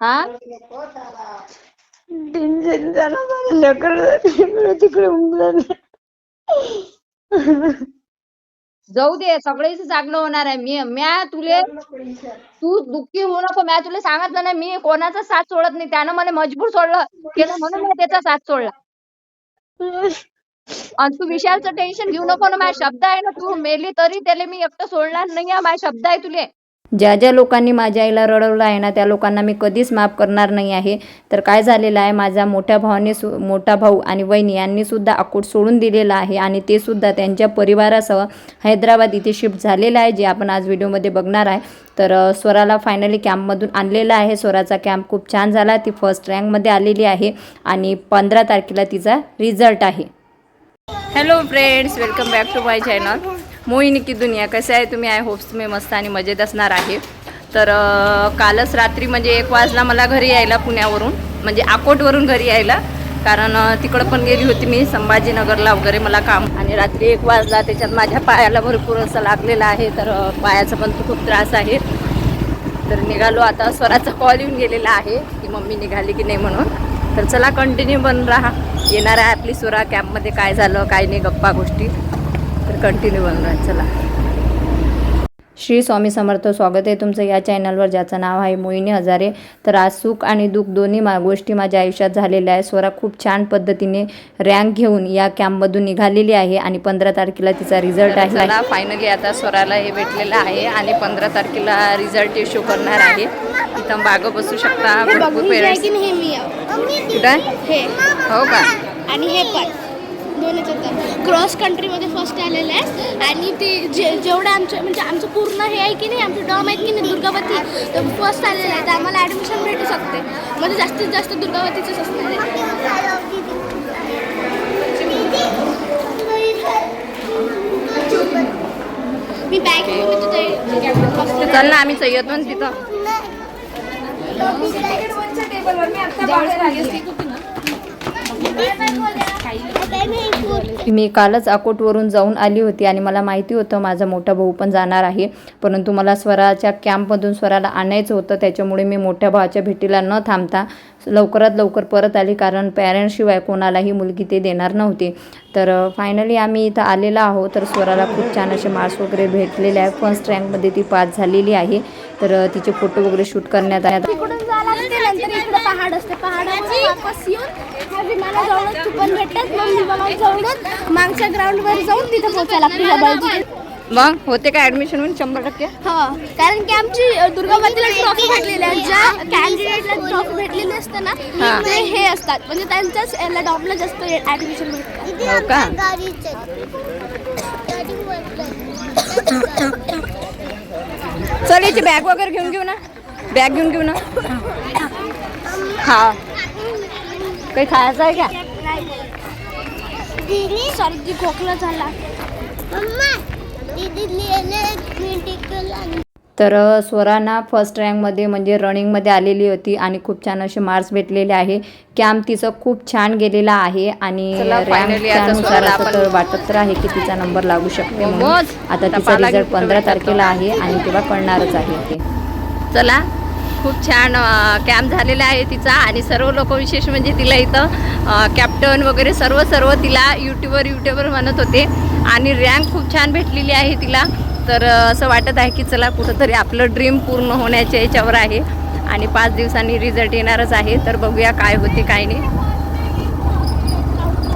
हा? टेन्शन झालं मला तिकडे होऊन जाऊ दे सगळेच चांगलं होणार आहे. मी म्या तुले तू दुःखी होऊ नको. म्या तुला सांगितलं ना मी कोणाचा साथ सोडत नाही. त्यानं मला मजबूर सोडलं. केलं म्हणून मी त्याचा साथ सोडला. आणि तू विशालचं टेन्शन घेऊ नको ना. माझ्या शब्द आहे ना तू मेली तरी त्याला मी एकटं सोडणार नाही माझ्या शब्द आहे तुले. ज्या ज्या लोकांनी माझ्या आईला रडवलं आहे ना त्या लोकांना मी कधीच माफ करणार नाही आहे. तर काय झालेलं आहे माझ्या मोठ्या भावाने सु मोठा भाऊ आणि वहिनी यांनीसुद्धा अकोट सोडून दिलेला आहे आणि ते सुद्धा त्यांच्या परिवारासह हैदराबाद इथे शिफ्ट झालेलं आहे जे आपण आज व्हिडिओमध्ये बघणार आहे. तर स्वराला फायनली कॅम्पमधून आणलेला आहे. स्वराचा कॅम्प खूप छान झाला. ती फर्स्ट रँकमध्ये आलेली आहे आणि पंधरा तारखेला तिचा रिझल्ट आहे. Hello friends welcome back to my channel Mohini की दुनिया कसे आहे तुम्ही? आय होप्स तुम्ही मस्त आणि मजेत असणार आहे. तर कालच रात्री म्हणजे एक वाजला मला घरी यायला पुण्यावरून म्हणजे अकोटवरून घरी यायला. कारण तिकडं पण गेली होती मी संभाजीनगरला वगैरे मला काम. आणि रात्री एक वाजला त्याच्यात माझ्या पायाला भरपूर असं लागलेलं आहे तर पायाचा पण खूप त्रास आहे. तर निघालो आता स्वराचा कॉल येऊन गेलेला आहे की मम्मी निघाली की नाही म्हणून. तर चला कंटिन्यू बन राहा. येणार आहे आपली स्वरा कॅम्पमध्ये काय झालं काय नाही गप्पा गोष्टी. तर कंटिन्यू बन राहा चला. श्री स्वामी समर्थ स्वागत आहे तुमचं या चॅनलवर ज्याचं नाव आहे मोहिनी हजारे. तर आज सुख आणि दुःख दोन्ही मा गोष्टी माझ्या आयुष्यात झालेल्या आहे स्वरा खूप छान पद्धतीने रँक घेऊन या कॅम्पमधून निघालेली आहे आणि पंधरा तारखेला तिचा रिझल्ट आहे. फायनली आता स्वराला हे भेटलेलं आहे आणि पंधरा तारखेला रिझल्ट इश्यू करणार आहे. इथं मागं बसू शकता. भरपूर पेरेंट्स. कुठं? हो का? आणि हे पण. दोन्ही होतं क्रॉस कंट्रीमध्ये फर्स्ट आलेलं आहे आणि ते जे जेवढं आमचं म्हणजे आमचं पूर्ण हे आहे की नाही आमची डॉम आहेत की नाही दुर्गावती तर फर्स्ट आलेलं आहे तर आम्हाला ॲडमिशन भेटू शकते. म्हणजे जास्तीत जास्त दुर्गावतीचंच असणार आहे मी बॅग घेऊन येतो ते चल ना आम्ही येतो ना तिथं. मी मी कालच अकोटवरून जाऊन आली होती आणि मला माहिती होतं माझा मोठा भाऊ पण जाणार आहे. परंतु मला स्वराच्या कॅम्पमधून स्वराला आणायचं होतं. त्याच्यामुळे मी मोठ्या भावाच्या भेटीला न थांबता लवकरात लवकर परत आली कारण पॅरेंट्सशिवाय कोणालाही मुलगी ते देणार नव्हती. तर फायनली आम्ही इथं आलेलो आहोत. तर स्वराला खूप छान असे मार्क्स वगैरे भेटलेले आहे. फर्स्ट रँकमध्ये ती पास झालेली आहे. तर तिचे फोटो वगैरे शूट करण्यात आले तिकडून जायला लागते नंतर इकडे पहाड असते. पहाडावर वापस येऊन ह्या विमानाजवळच चुकून भेटतात. मग विमानाजवळच मागच्या ग्राउंडवर जाऊन तिथे पोहोचायला लागते. बाजूला. मग होते का ॲडमिशन होऊन शंभर टक्के? हो. कारण की आमची दुर्गावतीला ट्रॉफी भेटलेली आहे. ज्या कॅन्डिडेटला ट्रॉफी भेटलेली असते ना हा. ते हे असतात. म्हणजे त्यांच्याच याला डॉपला जास्त ऍडमिशन भेटतात हो का? चल याची बॅग वगैरे घेऊन घेऊ ना. बॅग घेऊन घेऊ ना. हा काही खायचं आहे का? सर्दी खोकला झाला. तर स्वराना फर्स्ट रँकमध्ये म्हणजे रनिंगमध्ये आलेली होती आणि खूप छान असे मार्क्स भेटलेले आहे. कॅम्प तिचं खूप छान गेलेला आहे आणि रँकच्या अनुसार आता तर वाटत तर आहे की तिचा नंबर लागू शकते म्हणून. आता तिचा रिझल्ट पंधरा तारखेला आहे आणि तेव्हा कळणारच आहे ते. चला. खूप छान कॅम्प झालेला आहे तिचा आणि सर्व लोक विशेष म्हणजे तिला इथं कॅप्टन वगैरे सर्व सर्व तिला यूट्यूबर यूट्यूबर म्हणत होते. आणि रँक खूप छान भेटलेली आहे तिला. तर असं वाटत आहे की चला कुठंतरी आपलं ड्रीम पूर्ण होण्याच्या याच्यावर आहे. आणि पाच दिवसांनी रिझल्ट येणारच आहे. तर बघूया काय होते काय नाही.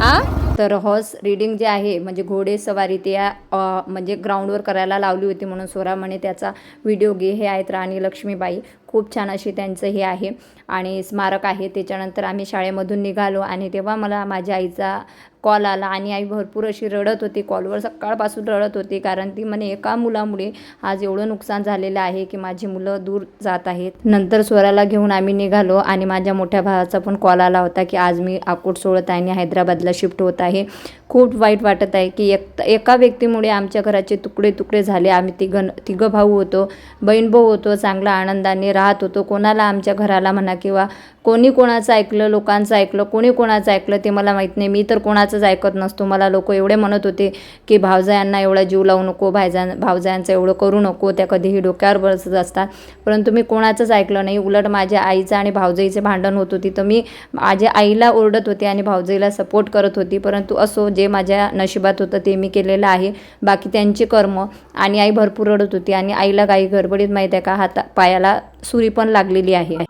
आ? तर हॉर्स रिडिंग जे आहे म्हणजे घोडे सवारी ते म्हणजे ग्राउंडवर करायला लावली होती म्हणून स्वरा म्हणे त्याचा व्हिडिओ घे हे आहेत राणी लक्ष्मीबाई. खूप छान अशी त्यांचं हे आहे. आणि स्मारक आहे. त्याच्यानंतर आम्ही शाळेमधून निघालो आणि तेव्हा मला माझ्या आईचा कॉल आला आणि आई भरपूर अशी रडत होती. कॉलवर सकाळपासून रडत होती कारण ती म्हणे एका मुलामुळे आज एवढं नुकसान झालेलं आहे की माझी मुलं दूर जात आहेत. नंतर स्वराला घेऊन आम्ही निघालो आणि माझ्या मोठ्या भावाचा पण कॉल आला होता की आज मी आकूट सोडत आहे आणि हैदराबादला शिफ्ट होत आहे. खूप वाईट वाटत आहे की एक एका व्यक्तीमुळे आमच्या घराचे तुकडे तुकडे झाले. आम्ही तिघं तिघं भाऊ होतो बहीण भाऊ होतो चांगला आनंदाने राह राहत होतो. कोणाला आमच्या घराला म्हणा किंवा कोणी कोणाचं ऐकलं लोकांचं ऐकलं कोणी कोणाचं ऐकलं ते मला माहीत नाही. मी तर कोणाचंच ऐकत नसतो. मला लोक एवढे म्हणत होते की भावजायांना एवढा जीव लावू नको भायजा भावजायांचं एवढं करू नको. त्या कधीही डोक्यावर बसत असतात. परंतु मी कोणाचंच ऐकलं नाही. उलट माझ्या आईचं आणि भावजाईचे भांडण होत होती. तर मी माझ्या आईला ओरडत होते आणि भावजाईला सपोर्ट करत होती. परंतु असो जे माझ्या नशिबात होतं ते मी केलेलं आहे. बाकी त्यांचे कर्म आणि आई भरपूर रडत होती आणि आईला काही गडबडीत माहीत आहे का? हाता पायाला सुरी पण लागलेली आहे.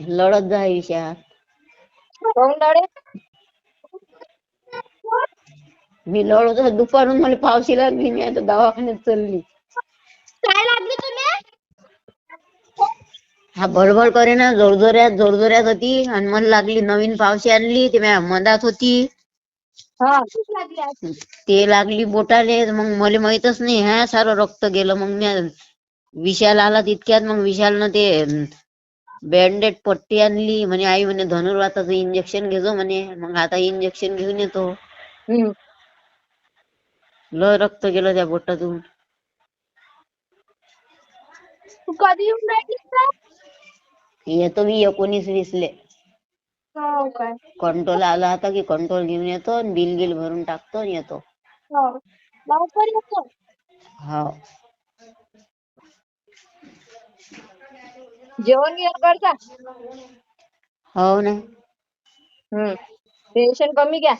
लढत जा आयुष्यात. मी लढत दुपारून मला फावशी लागली मी आता दवाखान्यात चालली. काय लागली तुला? हा बडबड करे ना जोरजोऱ्यात जोरजोऱ्यात होती. आणि मला लागली नवीन पावशी आणली ते मधात होती. हा. ते लागली बोटाले मग मला माहीतच नाही हा सारं रक्त गेलं मग मी विशाल आला तितक्यात मग विशालनं ते बँडेड पट्टी आणली. म्हणे आई म्हणे धनुर्वाताचं इंजेक्शन घेजो म्हणे. मग आता इंजेक्शन घेऊन येतो. लय रक्त गेलं त्या बोटातून. कधी येऊन राहिलीस तर? येतो मी एकोणीस वीसले. हो काय कंट्रोल आला होता की कंट्रोल घेऊन येतो आणि बिल गिल भरून टाकतो आणि येतो. हो लवकर येतो हो जेवण गिवण करता? हो ना. हम्म. टेन्शन कमी घ्या.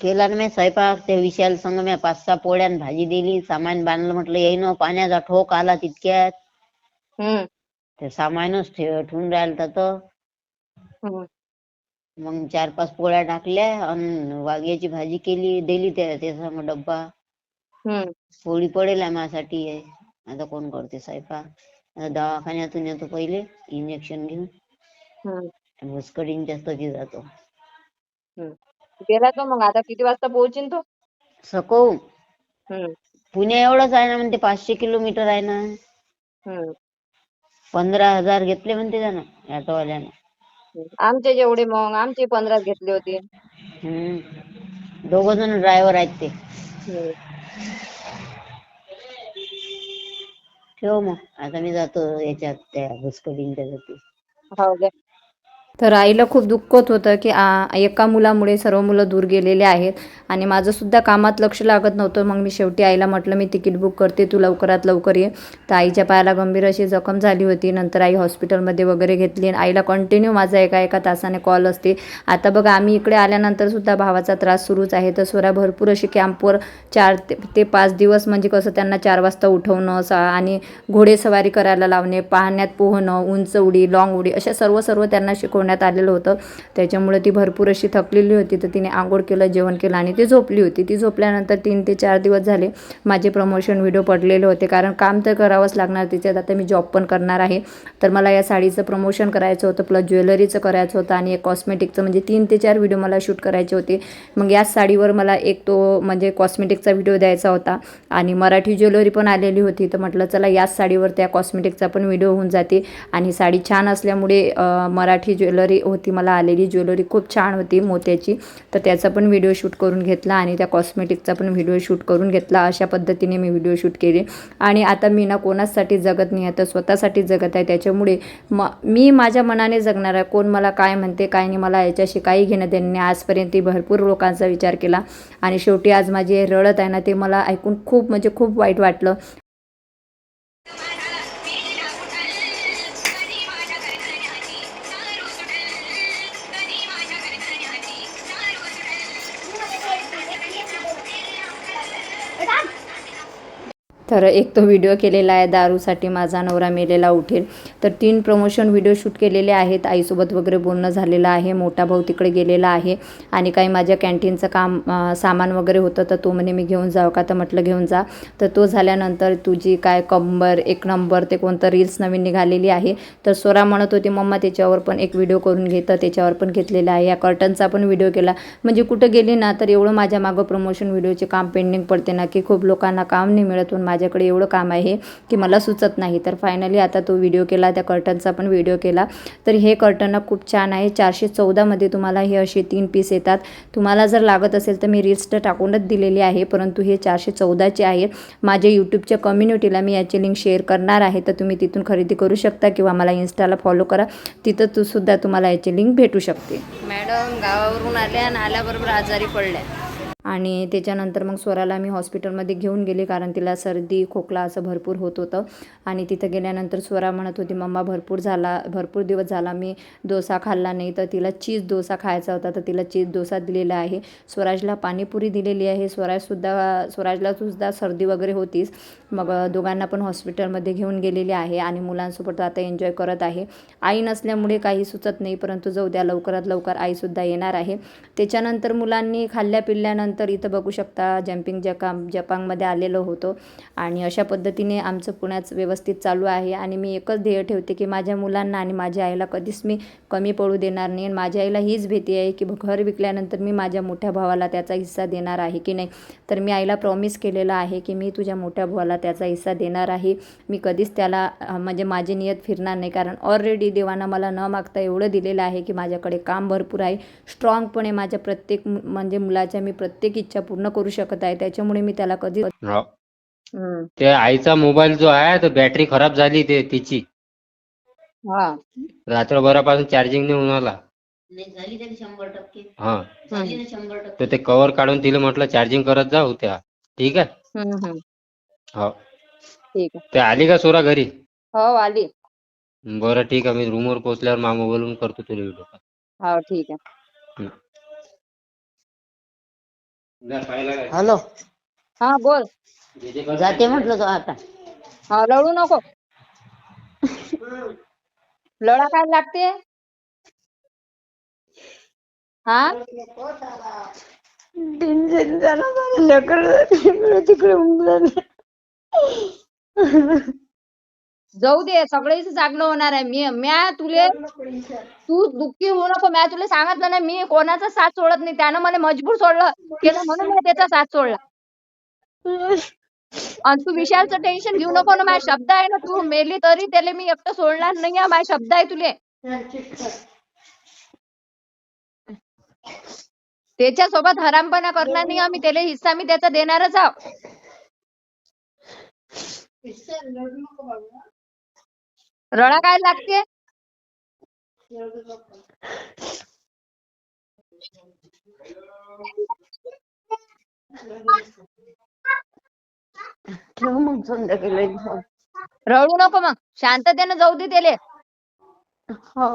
केला ना मी स्वयंपाक त्या विशाल संग मी पाच सहा पोळ्या आणि भाजी दिली सामान बांधलं म्हटलं येईन पाण्याचा ठोक आला तितक्यात. हम्म. ते सामानच ठे- ठेवून राहिलं तर हम्म. मग चार पाच पोळ्या टाकल्या आणि वांग्याची भाजी केली दिली त्या ते संग डब्बा. हम्म. पोळी पडेल आहे माझ्यासाठी. आता कोण करते स्वयंपाक? दवाखान्यातून येतो पहिले इंजेक्शन घेऊन. भुसकडींच्या स्तरी जातो. गेला तो मग आता किती वाजता पोहोचीन तो? सको पुणे एवढंच आहे ना म्हणते पाचशे किलोमीटर आहे ना. पंधरा हजार घेतले म्हणते त्यानं ऑटोवाल्यानं आमचे जेवढे मग आमचे पंधरा घेतले होते. दोघ जण ड्रायव्हर आहेत ते. ठेव मग. आता मी जातो याच्यात त्या भुसकडींच्या जाती हो काय तर आईला खूप दुःख होत होतं की आ, एका मुलामुळे सर्व मुलं दूर गेलेले आहेत आणि माझंसुद्धा कामात लक्ष लागत नव्हतं. मग मी शेवटी आईला म्हटलं मी तिकीट बुक करते तू लवकरात लवकर ये. तर आईच्या पायाला गंभीर अशी जखम झाली होती. नंतर आई हॉस्पिटलमध्ये वगैरे घेतली आणि आईला कंटिन्यू माझा एका एका तासाने कॉल असते. आता बघा आम्ही इकडे आल्यानंतरसुद्धा भावाचा त्रास सुरूच आहे. तर स्वरा भरपूर अशी कॅम्पवर चार ते ते पाच दिवस म्हणजे कसं त्यांना चार वाजता उठवणं सा आणि घोडेसवारी करायला लावणे पाहण्यात पोहणं उंच उडी लाँग उडी अशा सर्व सर्व त्यांना शिकवण्यात आलेलं होतं. त्याच्यामुळे ती भरपूर अशी थकलेली होती. तर तिने आंघोळ केलं जेवण केलं आणि ती झोपली होती. ती झोपल्यानंतर तीन ते चार दिवस झाले माझे प्रमोशन व्हिडिओ पडलेले होते. कारण काम तर करावंच लागणार तिच्यात. आता मी जॉब पण करणार आहे. तर मला या साडीचं प्रमोशन करायचं होतं प्लस ज्वेलरीचं करायचं होतं आणि एक कॉस्मेटिकचं म्हणजे तीन ते चार व्हिडिओ मला शूट करायचे होते. मग याच साडीवर मला एक तो म्हणजे कॉस्मेटिकचा व्हिडिओ द्यायचा होता आणि मराठी ज्वेलरी पण आलेली होती. तर म्हटलं चला याच साडीवर त्या कॉस्मेटिकचा पण व्हिडिओ होऊन जाते आणि साडी छान असल्यामुळे मराठी ज्वेलरी ज्वेलरी होती मला आलेली ज्वेलरी खूप छान होती मोत्याची. तर त्याचा पण व्हिडिओ शूट करून घेतला आणि त्या कॉस्मेटिकचा पण व्हिडिओ शूट करून घेतला. अशा पद्धतीने मी व्हिडिओ शूट केले. आणि आता मी ना कोणासाठी जगत नाही आहे तर स्वतःसाठी जगत आहे. त्याच्यामुळे म मी माझ्या मनाने जगणार आहे. कोण मला काय म्हणते काय नाही मला याच्याशी काही घेणं देणं आजपर्यंत भरपूर लोकांचा विचार केला. आणि शेवटी आज माझी रडत आहे ना ते मला ऐकून खूप म्हणजे खूप वाईट वाटलं. तर एक तो व्हिडिओ केलेला आहे दारूसाठी माझा नवरा मेलेला उठेल. तर तीन प्रमोशन व्हिडिओ शूट केलेले आहेत. आईसोबत वगैरे बोलणं झालेलं आहे मोठा भाऊ तिकडे गेलेला आहे आणि काही माझ्या कॅन्टीनचं काम सामान वगैरे होतं तर तो म्हणे मी घेऊन जाऊ का? तर म्हटलं घेऊन जा. तर तो झाल्यानंतर तुझी काय कंबर एक नंबर ते कोणतं रील्स नवीन निघालेली आहे. तर स्वरा म्हणत होती मम्मा त्याच्यावर पण एक व्हिडिओ करून घेतं त्याच्यावर पण घेतलेला आहे. या कर्टनचा पण व्हिडिओ केला. म्हणजे कुठं गेली ना तर एवढं माझ्या मागं प्रमोशन व्हिडिओचे काम पेंडिंग पडते ना की खूप लोकांना काम नाही मिळत पण माझ्या माझ्याकडे एवढं काम आहे की मला सुचत नाही. तर फायनली आता तो व्हिडिओ केला त्या कर्टनचा पण व्हिडिओ केला. तर हे कर्टन खूप छान आहे. चारशे चौदामध्ये तुम्हाला हे असे तीन पीस येतात. तुम्हाला जर लागत असेल तर मी रिस्ट टाकूनच दिलेली आहे परंतु हे चारशे चौदाचे आहेत. माझ्या यूट्यूबच्या कम्युनिटीला मी याची लिंक शेअर करणार आहे. तर तुम्ही तिथून खरेदी करू शकता किंवा मला इन्स्टाला फॉलो करा. तिथं तू सुद्धा तुम्हाला याची लिंक भेटू शकते. मॅडम गावावरून आल्या आणि आल्याबरोबर आजारी पडल्या. आणि त्याच्यानंतर मग स्वराला मी हॉस्पिटलमध्ये घेऊन गेले कारण तिला सर्दी खोकला असं भरपूर होत होतं. आणि तिथं गेल्यानंतर स्वरा म्हणत होती मम्मा भरपूर झाला भरपूर दिवस झाला मी डोसा खाल्ला नाही तर तिला चीज डोसा खायचा होता तर तिला चीज डोसा दिलेला आहे. स्वराजला पाणीपुरी दिलेली आहे. स्वराजसुद्धा स्वराजला सुद्धा सर्दी वगैरे होतीच. मग दोघांना पण हॉस्पिटलमध्ये घेऊन गेलेली आहे आणि मुलांसोबत आता एन्जॉय करत आहे. आई नसल्यामुळे काही सुचत नाही परंतु जाऊ द्या लवकरात लवकर आईसुद्धा येणार आहे. त्याच्यानंतर मुलांनी खाल्ल्या पिल्ल्यानंतर इथं बघू शकता जम्पिंग जकाम जपांगमध्ये आलेलो होतो. आणि अशा पद्धतीने आमचं पुण्यात व्यवस्थित चालू आहे. आणि मी एकच ध्येय ठेवते की माझ्या मुलांना आणि माझ्या आईला कधीच मी कमी पडू देणार नाही. आणि माझ्या आईला हीच भीती आहे की घर विकल्यानंतर मी माझ्या मोठ्या भावाला त्याचा हिस्सा देणार आहे की नाही. तर मी आईला प्रॉमिस केलेलं आहे की मी तुझ्या मोठ्या भावाला त्याचा हिस्सा देणार आहे. मी कधीच त्याला म्हणजे माझी नियत फिरणार नाही. कारण ऑलरेडी देवानं मला न मागता एवढं दिलेलं आहे की माझ्याकडे काम भरपूर आहे. स्ट्रॉंगपणे माझ्या प्रत्येक मु- म्हणजे मुलाच्या मी प्रत्येक इच्छा पूर्ण करू शकत आहे. त्याच्यामुळे मी त्याला कधी हो. हम्म. ते आईचा मोबाईल जो आहे तो बॅटरी खराब झाली ते तिची. हा. रात्रभरापासून चार्जिंग नाही होऊन आला झाली तरी शंभर टक्के. हा. झाली ना शंभर टक्के. तर ते कव्हर काढून तिला म्हटलं चार्जिंग करत जा उद्या ठीक आहे? हम्म, हम्म. हो. ठीक आहे. ते आली का सोरा घरी? हो आली. बरं ठीक आहे. मी रूमवर पोहोचल्यावर मा मोबाईलवरून करतो तुला व्हिडिओ हो ठीक आहे. हॅलो. हा बोल. जाते म्हटलं तो आता. हा लढू नको. लढा काय लागते? हा? लेकर तिकडे जाऊ दे सगळेच जागणं होणार आहे. मी म्या तुले तू दुःखी होऊ नको. म्या तुला सांगितलं ना मी कोणाचा साथ सोडत नाही. त्यानं मला मजबूर सोडलं. केलं म्हणून मी त्याचा साथ सोडला. आणि तू विशालचं टेन्शन घेऊ नको ना. माझ्या शब्द आहे ना तू मेली तरी त्याला मी एकटं सोडणार नाही आहे. माझा शब्द आहे तुले. त्याच्यासोबत हरामपणा करणार नाही. आम्ही त्याला हिस्सा मी त्याचा देणारच आहो. रडा काय लागते? ठेव मग संध्याकाळी रडू नको मग. शांततेनं जाऊ दे त्याले. हो.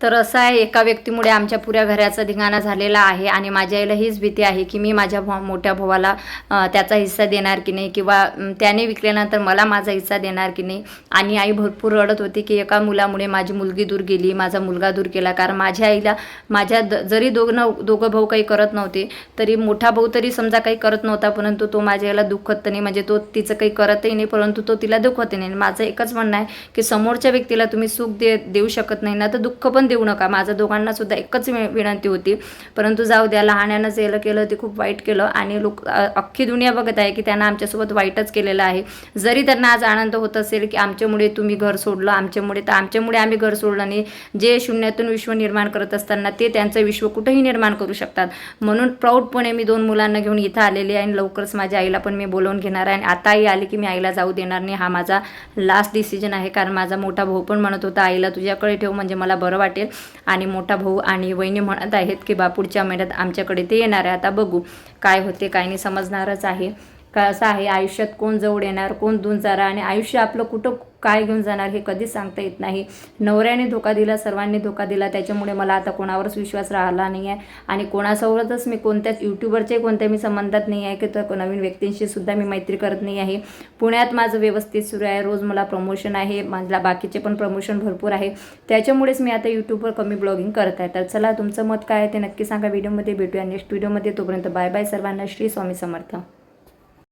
तर असं आहे एका व्यक्तीमुळे आमच्या पुऱ्या घराचा धिंगाणा झालेला आहे आणि माझ्या आईला हीच भीती आहे की मी माझ्या भाव मोठ्या भावाला त्याचा हिस्सा देणार की नाही किंवा त्याने विकल्यानंतर मला माझा हिस्सा देणार की नाही. आणि आई भरपूर रडत होती की एका मुलामुळे माझी मुलगी दूर गेली माझा मुलगा दूर केला कारण माझ्या आईला माझ्या द जरी दोघं दोघं भाऊ काही करत नव्हते तरी मोठा भाऊ तरी समजा काही करत नव्हता परंतु तो माझ्या आईला दुखत नाही. म्हणजे तो तिचं काही करतही नाही परंतु तो तिला दुखत नाही. माझं एकच म्हणणं आहे की समोरच्या व्यक्तीला तुम्ही सुख दे देऊ शकत नाही ना तर दुःख पण देऊ नका. माझं दोघांना सुद्धा एकच वि- विनंती होती. परंतु जाऊ द्या लहाण्यानं जे केलं ते खूप वाईट केलं. आणि लोक अख्खी दुनिया बघत आहे की त्यांना आमच्यासोबत वाईटच केलेलं आहे. जरी त्यांना आज आनंद होत असेल की आमच्यामुळे तुम्ही घर सोडलं आमच्यामुळे तर आमच्यामुळे आम्ही घर सोडलं नाही. जे शून्यातून विश्व निर्माण करत असताना ते त्यांचं विश्व कुठेही निर्माण करू शकतात. म्हणून प्राऊडपणे मी दोन मुलांना घेऊन इथं आलेली आहे आणि लवकरच माझ्या आईला पण मी बोलवून घेणार आहे. आणि आताही आली की मी आईला जाऊ देणार नाही. हा माझा लास्ट डिसिजन आहे. कारण माझा मोठा भाऊ पण म्हणत होता आईला तुझ्याकडे ठेव म्हणजे मला बरं वाटेल. आणि मोठा भाऊ आणि वहिनी म्हणत आहेत की बा पुढच्या महिन्यात आमच्याकडे ते येणार आहे. आता बघू काय होते काय नाही समजणारच आहे. का असं आहे आयुष्यात कोण जवळ येणार कोण दूर जाणार आणि आयुष्य आपलं कुठं काय घेऊन जाणार हे कधीच सांगता येत नाही. नवऱ्याने धोका दिला सर्वांनी धोका दिला त्याच्यामुळे मला आता कोणावरच विश्वास राहिला नाही आहे आणि कोणासोबतच मी कोणत्याच यूट्यूबरचे कोणत्या मी संबंधात नाही आहे की तर नवीन व्यक्तींशीसुद्धा मी मैत्री करत नाही आहे. पुण्यात माझं व्यवस्थित सुरू आहे रोज मला प्रमोशन आहे माझ्या बाकीचे पण प्रमोशन भरपूर आहे. त्याच्यामुळेच मी आता यूट्यूबवर कमी ब्लॉगिंग करत आहे. तर चला तुमचं मत काय आहे ते नक्की सांगा. व्हिडिओमध्ये भेटूया. नेक्स्ट व्हिडिओमध्ये. तोपर्यंत बाय बाय सर्वांना. श्री स्वामी समर्थ.